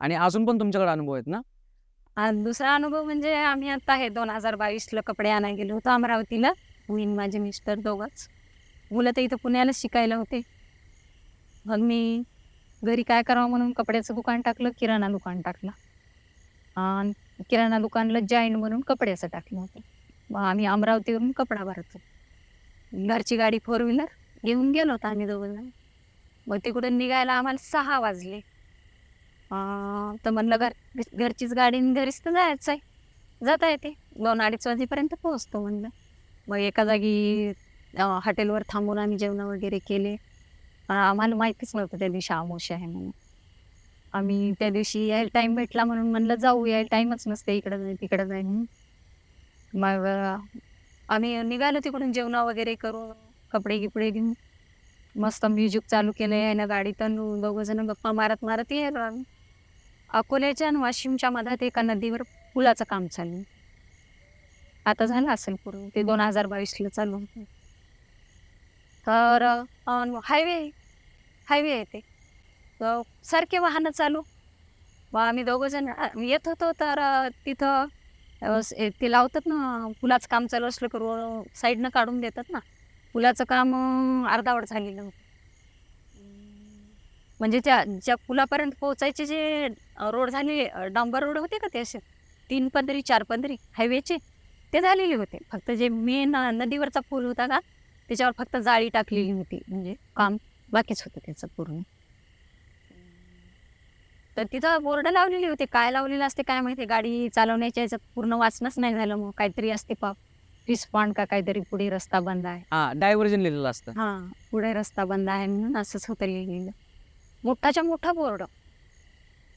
आणि अजून पण तुमच्याकडे अनुभव आहेत ना? आणि दुसरा अनुभव म्हणजे आम्ही आता हे दोन हजार बावीसला कपडे आणायला गेलो होतो अमरावतीला मी आणि माझे मिस्टर दोघंच. मुलं तर इथं पुण्याला शिकायला होते. मग मी घरी काय करावं म्हणून कपड्याचं दुकान टाकलं किराणा दुकान टाकलं. आणि किराणा दुकानला जॉईंट म्हणून कपड्याचं टाकलं होतं. मग आम्ही अमरावतीवरून कपडा भरत. होतो घरची गाडी फोर व्हीलर घेऊन गेलो होतो आम्ही दोघं मग तिकडून निघायला आम्हाला सहा वाजले. तर म्हणलं घर घरचीच गाडी घरीच तर जायचं आहे जाता येते. दोन अडीच वाजेपर्यंत पोहोचतो म्हणलं. मग एका जागी हॉटेलवर थांबून आम्ही जेवण वगैरे केले. आम्हाला माहितीच नव्हतं त्या दिवशी आमोशी आहे म्हणून. आम्ही त्या दिवशी यायला टाईम भेटला म्हणून म्हणलं जाऊ यायला टाईमच नसते इकडं जाईल तिकडं जाईल मग आम्ही निघालो तिकडून जेवण वगैरे करून कपडे गिपडे घेऊन. मस्त म्युझिक चालू केलं यायनं गाडीतून दोघं जण गप्पा मारत मारत यायलो आम्ही. अकोल्याच्या आणि वाशिमच्या मधात एका नदीवर पुलाचं काम चालू. आता झालं असेल पूर्ण. ते दोन हजार बावीसला चालू होतं. तर हायवे हायवे आहे ते. सारखे वाहनं चालू. मग आम्ही दोघंजण येत होतो तर तिथं ते लावतात ना पुलाचं काम चालू असलं की साईडनं काढून देतात ना. पुलाचं काम अर्धावट झालेलं होतं. म्हणजे त्या ज्या पुलापर्यंत पोहोचायचे जे रोड झाले अ, डांबर रोड होते का ते असे? तीन पदरी चार पदरी हायवेचे ते झालेले होते. फक्त जे मेन नदीवरचा पूल होता का त्याच्यावर फक्त जाळी टाकलेली होती. म्हणजे काम बाकीच होतं त्याचं पूर्ण. तर तिथं बोर्ड लावलेले होते. काय लावलेलं असते काय माहिती? गाडी चालवण्याच्या याच्यात पूर्ण वाचनच नाही झालं. मग काहीतरी असते पाप. रिस्पॉन्ड का काहीतरी पुढे रस्ता बंद आहे. हा डायव्हर्जन लिहिलेलं असतं. हा पुढे रस्ता बंद आहे म्हणून असंच होतं लिहिलेलं. मोठाच्या मोठा बोर्ड.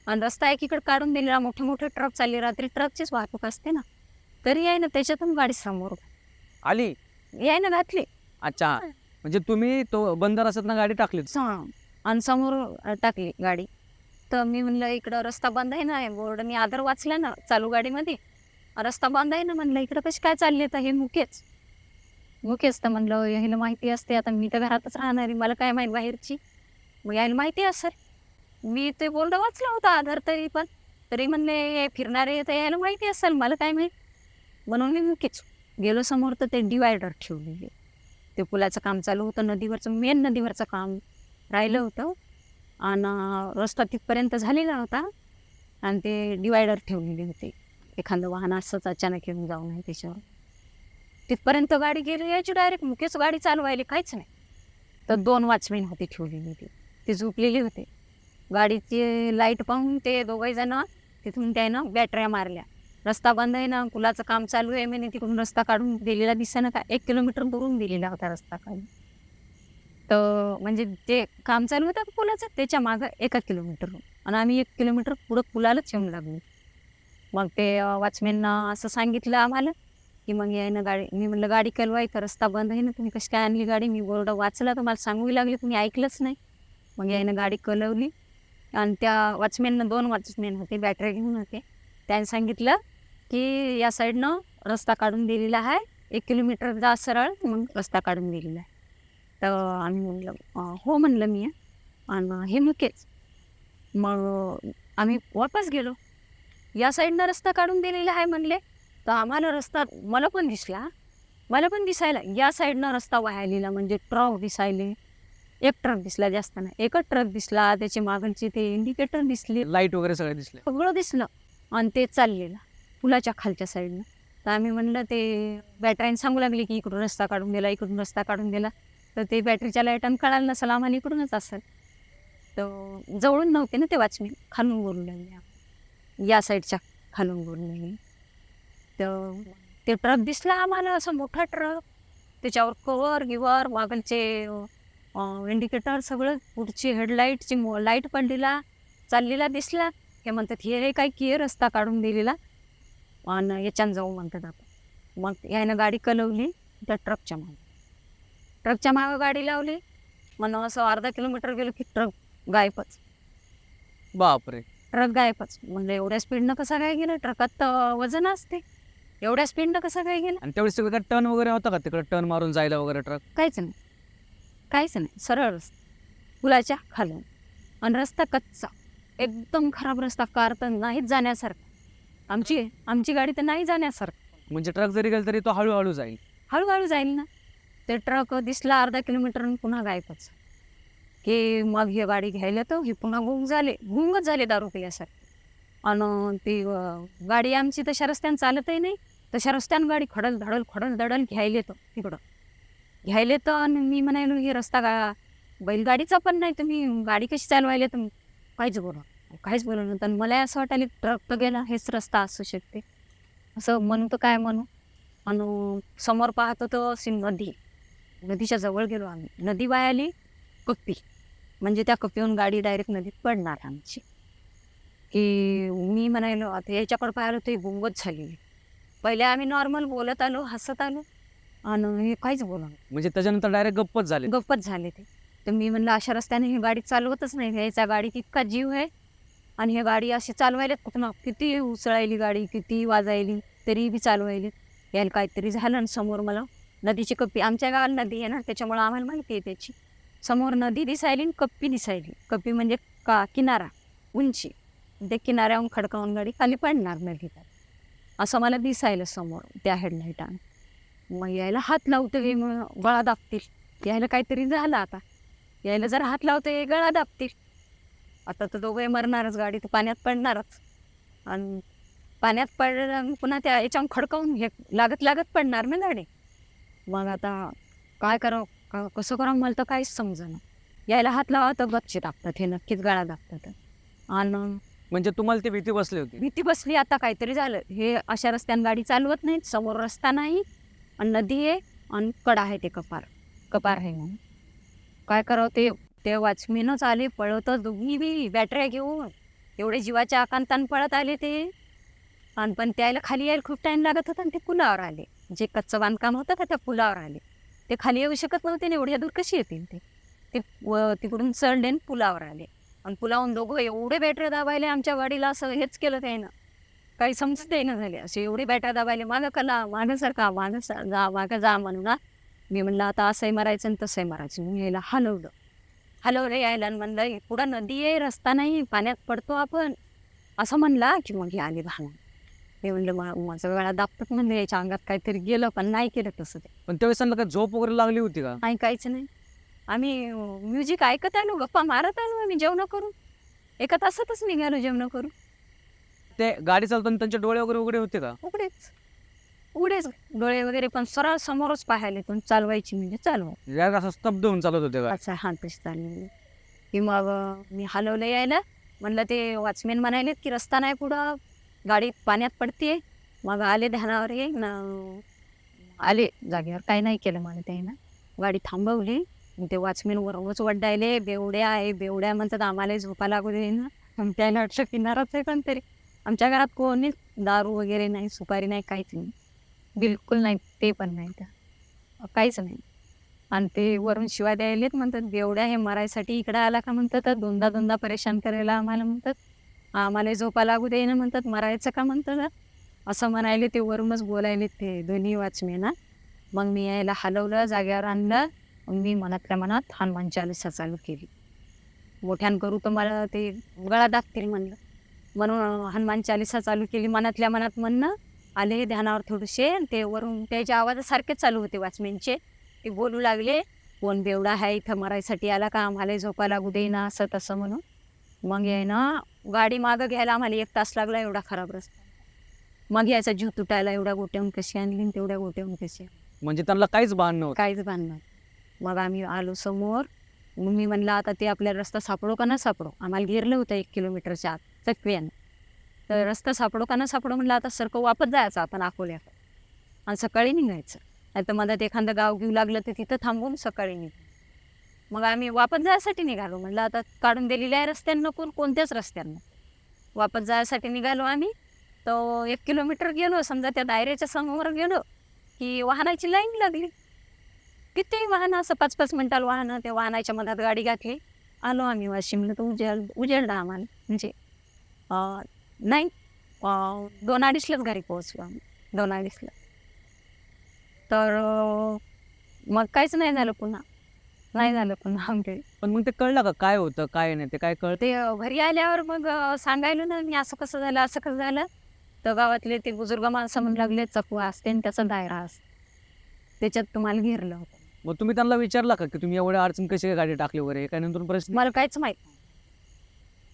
आणि रस्ता एकीकडे काढून दिलेला मोठे मोठे ट्रक चालले रात्री ट्रकचीच वाहतूक असते ना. तरी आहे ना त्याच्यातून गाडी समोर आली? याय ना घातली. अच्छा. म्हणजे तुम्ही तो बंद रस्त्यात गाडी टाकली आणि समोर टाकली गाडी. तर मी म्हणलं इकडं रस्ता बंद आहे ना बोर्ड मी आदर वाचला ना चालू गाडीमध्ये. रस्ता बंद आहे ना म्हणलं इकडं कशी काय चालली तर हे मुकेच मुकेच तर म्हणलं ह्याला माहिती असते आता मी तर घरातच राहणार आहे मला काय माहिती बाहेरची? मग यायला माहिती असेल मी ते बोलणं वाचला होता आधार तरी पण. तरी म्हणले फिरणारे तर यायला माहिती असेल मला काय माहीत? म्हणून मी मुकेच गेलो समोर तर ते डिवायडर ठेवलेले ते पुलाचं काम चालू होतं नदीवरचं मेन नदीवरचं काम राहिलं होतं. आणि रस्ता तिथपर्यंत झालेला होता. आणि ते डिवायडर ठेवलेले होते. एखादं वाहन असंच अचानक येऊन जाऊ नये त्याच्यावर. तिथपर्यंत गाडी गेली यायची डायरेक्ट मुकेच गाडी चालवायली काहीच नाही. तर दोन वॉचमेन होते ठेवलेले होती ते झोपलेले होते. गाडीची लाइट पाहून ते दोघही जण तिथून त्यानं बॅटऱ्या मारल्या. रस्ता बंद आहे ना पुलाचं काम चालू आहे म्हणे तिकडून रस्ता काढून दिलेला दिसेना का? एक किलोमीटर दुरून दिलेला होता रस्ता काढून तर म्हणजे ते काम चालू होतं पुलाचं त्याच्या मागं एका किलोमीटर आणि आम्ही एक किलोमीटर पुढं पुलालाच येऊन लागलो. मग ते वॉचमॅनना असं सांगितलं आम्हाला की मग यायनं गाडी मी म्हणलं गाडी कलवा इथं रस्ता बंद आहे ना तुम्ही कशी काय आणली गाडी? मी बोर्ड वाचला तर मला सांगू लागले तुम्ही ऐकलंच नाही. मग यायनं गाडी कलवली. आणि त्या वॉचमॅननं दोन वॉचमॅन होते बॅटरी घेऊन होते. त्यांनी सांगितलं की या साईडनं रस्ता काढून दिलेला आहे. एक किलोमीटर जा सरळ मग रस्ता काढून दिलेला आहे. तर आम्ही म्हणलं हो म्हणलं मी. आणि हे मुकेच मग आम्ही वापस गेलो. या साईडनं रस्ता काढून दिलेला आहे म्हणले. तर आम्हाला रस्ता मला पण दिसला. मला पण दिसायला. या साईडनं रस्ता वाहिलेला म्हणजे ट्रक दिसायले. एक ट्रक दिसला जास्त नाही. एकच ट्रक दिसला त्याचे मागलचे ते इंडिकेटर दिसले. लाइट वगैरे सगळे दिसले. सगळं दिसलं. आणि ते चाललेलं पुलाच्या खालच्या साईडनं तर आम्ही म्हणलं ते बॅटरीने सांगू लागले की इकडून रस्ता काढून दिला इकडून रस्ता काढून दिला. तर ते बॅटरीच्या लाईटानं कळालं नसेल आम्हाला इकडूनच असेल. तर जवळून नव्हते ना ते वॉचमॅन खालून बोलू लागले. या साईडच्या खालून बोलू लागले. तर ते ट्रक दिसला आम्हाला असं मोठा ट्रक. त्याच्यावर कवर गिवर मागलचे इंडिकेटर सगळं पुढची हेडलाईटची लाइट पडलेला चाललेला दिसला. हे म्हणतात हे हे काय की रस्ता काढून दिलेला. आणि याच्यानं जाऊ म्हणतात आपण. मग यानं गाडी कलवली त्या ट्रकच्या मागं. ट्रकच्या मागं गाडी लावली. मग असं अर्धा किलोमीटर गेलो की ट्रक गायबच. बापरे. ट्रक गायबच. म्हणलं एवढ्या स्पीडनं कसं काय गेलं? ट्रकात तर वजन असते. एवढ्या स्पीडनं कसं काय गेलं? आणि त्यावेळेस तिकडे टर्न वगैरे होता का? तिकडे टर्न मारून जायला वगैरे ट्रक काहीच नाही. काहीच नाही. सरळ रस्ता. पुलाच्या खालून. आणि रस्ता कच्चा. एकदम खराब रस्ता. कार तर नाहीच जाण्यासारखा. आमची आमची गाडी तर नाही जाण्यासारखं. म्हणजे ट्रक जरी गेला तरी तो हळूहळू जाईल. हळूहळू जाईल ना. ते ट्रक दिसला अर्धा किलोमीटर पुन्हा गायबच. की मग ही गाडी घ्यायला तर ही पुन्हा गुंग झाले. गुंगच झाले दारू पिल्यासारखे आणि ती अं, गाडी आमची तशा रस्त्यानं चालतही नाही. तशा रस्त्यानं गाडी खडल धडल खडल धडल घ्यायला येतो तिकडं. घ्यायले तर आणि मी म्हणायलो हे रस्ता का बैलगाडीचा पण नाही तुम्ही गाडी कशी चालवायला तुम्ही काहीच बोला काहीच बोलू नव्हतं आणि मला असं वाटायला ट्रक तर गेला हेच रस्ता असू शकते. असं म्हणू तर काय म्हणू? आणि समोर पाहतो तर अशी नदी नदीच्या जवळ गेलो आम्ही. नदी वायाली कप्पी. म्हणजे त्या कप्पीहून गाडी डायरेक्ट नदीत पडणार आमची. की मी म्हणायलो आता याच्याकडे पाहिलं तर ही गुंगच झालेली. पहिले आम्ही नॉर्मल बोलत आलो हसत आलो. आणि हे काहीच बोला म्हणजे त्याच्यानंतर डायरेक्ट गप्पच झाले. गप्पच झाले ते. तर मी म्हणलं अशा रस्त्याने ही गाडी चालवतच नाही. याचा गाडीत इतका जीव आहे. आणि ही गाडी अशी चालवायला कुठं किती उसळायली गाडी किती वाजायली तरी बी चालवायली. यायला काहीतरी झालं आणि समोर मला. नदीची कप्पी. आमच्या गावाला नदी आहे ना त्याच्यामुळं आम्हाला माहिती आहे त्याची. समोर नदी दिसायली आणि कप्पी दिसायली. कप्पी म्हणजे का? किनारा. उंची. ते किनाऱ्याहून खडकावून गाडी खाली पडणार नदीत असं मला दिसायलं समोर त्या हेडलाईटानं मग यायला हात लावतो हे मग गळा दाबतील. यायला काहीतरी झालं आता. यायला जर हात लावतो हे गळा दाबतील. आता तर दोघे मरणारच गाडी तर पाण्यात पडणारच. आणि पाण्यात आणि पुन्हा त्या याच्यावर खडकावून हे लागत लागत पडणार ना गाडी. मग आता काय करावं का कसं करावं मला तर काहीच समजेना यायला हात लावा तर गच्ची दाबतात हे नक्कीच गळा दाबतात. आणि म्हणजे तुम्हाला ती भीती बसली होती? भीती बसली आता काहीतरी झालं. हे अशा रस्त्यानं गाडी चालवत नाहीत समोर रस्ता नाही. आणि नदी आहे आणि कडा आहे ते कपार. कपार आहे म्हणून. काय करावं ते ते वॉचमेनच आले पळतच दोघी बी बॅटऱ्या घेऊन. एवढे जीवाच्या आकांतान पळत आले ते. आणि पण त्याला खाली यायला खूप टाईम लागत होता आणि ते पुलावर आले. जे कच्चं बांधकाम होतं का त्या पुलावर आले. ते खाली येऊ शकत नव्हते आणि एवढ्या दूर कशी येतील ते. ते व- तिकडून चढले आणि पुलावर आले. आणि पुलावून दोघं एवढे बॅटरे दाबायले आमच्या वाडीला असं हेच केलं त्यानं. काही समजत ना झाले. असे एवढे बॅटऱ्या दाबायले मागं कला मागं सारखा मागं सा- जा मागं जा म्हणून ना मी म्हणलं आता असंही मारायचं आणि तसंही मारायचं. मी यायला हलवलं. हलवलं यायला आणि म्हणलं "हे पुढं नदी आहे रस्ता नाही पाण्यात पडतो आपण. असं म्हणला की मग हे आले भांडण मी म्हणलं "मा- माझं वेळा दाबतात म्हणलं याच्या अंगात काहीतरी गेलं पण नाही केलं तसं ते. पण त्यावेळेस त्यांना काय झोप वगैरे लागली होती का? ऐकायचं नाही. आम्ही म्युझिक ऐकत आलो गप्पा मारत आलो आम्ही जेवण करून. एका तासातच निघालो जेवण करून. ते गाडी चालताना त्यांचे डोळे वगैरे उघडे होते का? उघडेच. उघडेच. डोळे वगैरे पण सरळ समोरच पाहायला पण चालवायची म्हणजे चालवा. असं स्तब्ध होऊन चालत होते का? अच्छा हा तशी चालली की मग मी हलवलं यायला. म्हणलं ते वॉचमॅन म्हणाले की रस्ता नाही पुढं. गाडी पाण्यात पडते मग आले ध्यानावर ये. न आले. जागेवर काही नाही केलं मला त्यानं. गाडी थांबवली. मग ते वॉचमॅन वरवच वड्डायले. बेवड्या आहे. बेवड्या म्हणतात आम्हाला झोपा लागू दे ना. त्याला वाटलं किनाराच आहे कोणतरी. आमच्या घरात कोणीच दारू वगैरे नाही सुपारी नाही काहीच नाही. बिलकुल नाही ते पण नाही तर काहीच नाही. आणि ते वरून शिवाय द्यायलेत म्हणतात बेवड्या हे मरायसाठी इकडं आला का? म्हणतात तर दोनदा दोनदा परेशान करायला आम्हाला म्हणतात. आम्हाला झोपा लागू दे ना म्हणतात मरायचं का? म्हणतात. असं म्हणायले ते वरूनच बोलायले ते दोन्ही वाचमेना. मग मी यायला हलवलं जाग्यावर आणलं. मग मी मनातल्या मनात हनुमान चालिसा चालू केली. मोठ्यान करू तर मला ते गळा दाखतील म्हणलं. म्हणून हनुमान चालिसा चालू केली. मनातल्या मनात म्हणणं आले ध्यानावर थोडेसे. आणि ते वरून त्याच्या आवाजासारखेच चालू होते वॉचमॅनचे. ते बोलू लागले कोण बेवडा आहे इथं? मरायसाठी आला का? आम्हाला झोपा लागू दे ना असं तसं म्हणून. मग आहे ना गाडी मागं घ्यायला आम्हाला एक तास लागला एवढा खराब रस्ता. मग याचा जीव तुटायला एवढ्या गोट्याहून कशी आणली आणि तेवढ्या गोट्याहून कशी आणली. म्हणजे त्यांना काहीच भान नव्हतं. काहीच बांधणार मग आम्ही आलो समोर. मग मी म्हणलं आता ते आपल्याला रस्ता सापडो का ना सापडो? आम्हाला गिरलं होतं एक किलोमीटरच्या आत. चकव्यानं तर रस्ता सापडो का ना सापडो म्हणलं आता सारखं वापस जायचं आपण अकोल्याकडे आणि सकाळी निघायचं. नाही तर मधात एखादं गाव घेऊ लागलं तर तिथं थांबून सकाळी निघ. मग आम्ही वापस जायसाठी निघालो. म्हणलं आता काढून दिलेल्या आहे रस्त्यांना कोण? कोणत्याच रस्त्यांना. वापस जायसाठी निघालो आम्ही. तो एक किलोमीटर गेलो. समजा त्या दायऱ्याच्या समोर गेलो की वाहनाची लाईन लागली. किती वाहनं असं पाच पाच मिनिटाला वाहनं त्या वाहनाच्या मधात गाडी घातली. आलो आम्ही वाशिमला. तर उजेड उजेडला आम्हाला. म्हणजे नाही दोन अडीचलाच घरी पोहोचलो आम्ही दोन अडीचला. तर मग काहीच नाही झालं पुन्हा नाही झालं पण आमचे पण मग ते कळलं का काय होतं काय नाही ते काय कळ ते घरी आल्यावर मग सांगायलो ना मी असं कसं झालं असं कसं झालं. तर गावातले ते बुजुर्ग माणसं म्हणू लागले चकू असते आणि त्याचा दायरा असते त्याच्यात तुम्हाला घेरलं होतं. मग तुम्ही त्यांना विचारला का की तुम्ही एवढ्या अडचण कशी काय गाडी टाकली वगैरे? काय नंतर प्रश्न? मला काहीच माहीत नाही.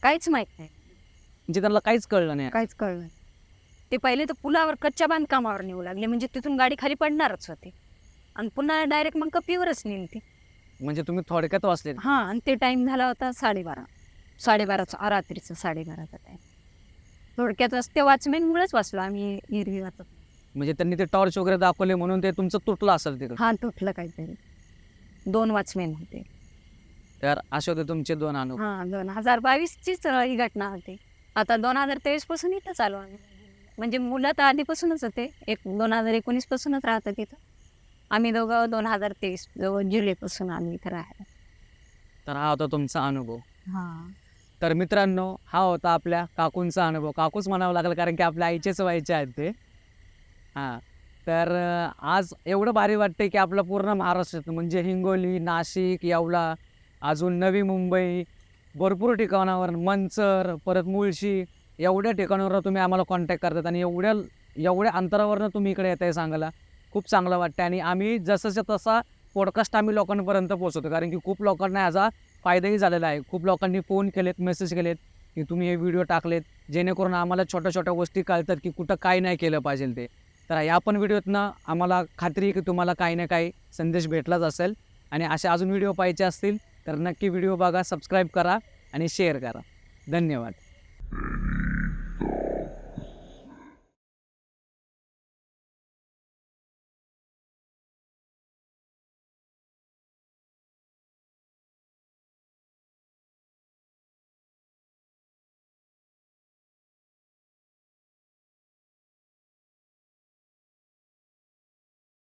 काहीच माहीत नाही. म्हणजे त्यांना काहीच कळलं नाही. काहीच कळलं नाही. ते पहिले तर पुलावर कच्च्या बांधकामावर नेऊ लागले. म्हणजे तिथून गाडी खाली पडणारच होती. आणि पुन्हा डायरेक्ट मग कपीवरच नेली ती म्हणजे तुम्ही थोडक्यात वाचले हां आणि ते टाइम झाला होता साडेबारा. साडेबाराचा रात्रीचा साडेबाराचा टाइम थोडक्यात वाच- ते वॉचमॅनमुळेच वाचलो आम्ही एरवी वाचत. म्हणजे त्यांनी ते टॉर्च वगैरे दाखवले म्हणून ते तुमचं तुटलं असेल तिकडे हा तुटलं काहीतरी. दोन वॉचमॅन होते. तर असे होते तुमचे दोन अनुभव. हा दोन. हजार बावीसचीच ही घटना होती. आता दोन हजार तेवीसपासून इथं चालू आम्ही म्हणजे मुलं तर आधीपासूनच होते. एक दोन हजार एकोणीस पासूनच राहतात तिथं आम्ही दोघं दोन हजार तेवीस जवळ जुलैपासून आम्ही इथं राहायला तर हा होता तुमचा अनुभव. हां. तर मित्रांनो हा होता आपल्या काकूंचा अनुभव. काकूच म्हणावं लागलं कारण की आपल्या आईचेच व्हायचे आहेत ते. हां. तर आज एवढं भारी वाटते की आपलं पूर्ण महाराष्ट्रात म्हणजे हिंगोली नाशिक येवला अजून नवी मुंबई भरपूर ठिकाणावर मंचर परत मुळशी एवढ्या ठिकाणावर तुम्ही आम्हाला कॉन्टॅक्ट करतात आणि एवढ्या एवढ्या अंतरावरनं तुम्ही इकडे येत आहे सांगायला खूप चांगलं वाटतं आणि आम्ही जसंच्या तसा पॉडकास्ट आम्ही लोकांपर्यंत पोहोचवतो कारण की खूप लोकांना याचा फायदाही झालेला आहे. खूप लोकांनी फोन केलेत मेसेज केलेत की तुम्ही हे व्हिडिओ टाकलेत जेणेकरून आम्हाला छोट्या छोट्या गोष्टी कळतात की कुठं काय नाही केलं पाहिजे ते. तर या पण व्हिडिओतनं आम्हाला खात्री आहे की तुम्हाला काही ना काही संदेश भेटलाच असेल. आणि असे अजून व्हिडिओ पाहिजे असतील तर नक्की व्हिडिओ बघा सबस्क्राईब करा आणि शेअर करा. धन्यवाद.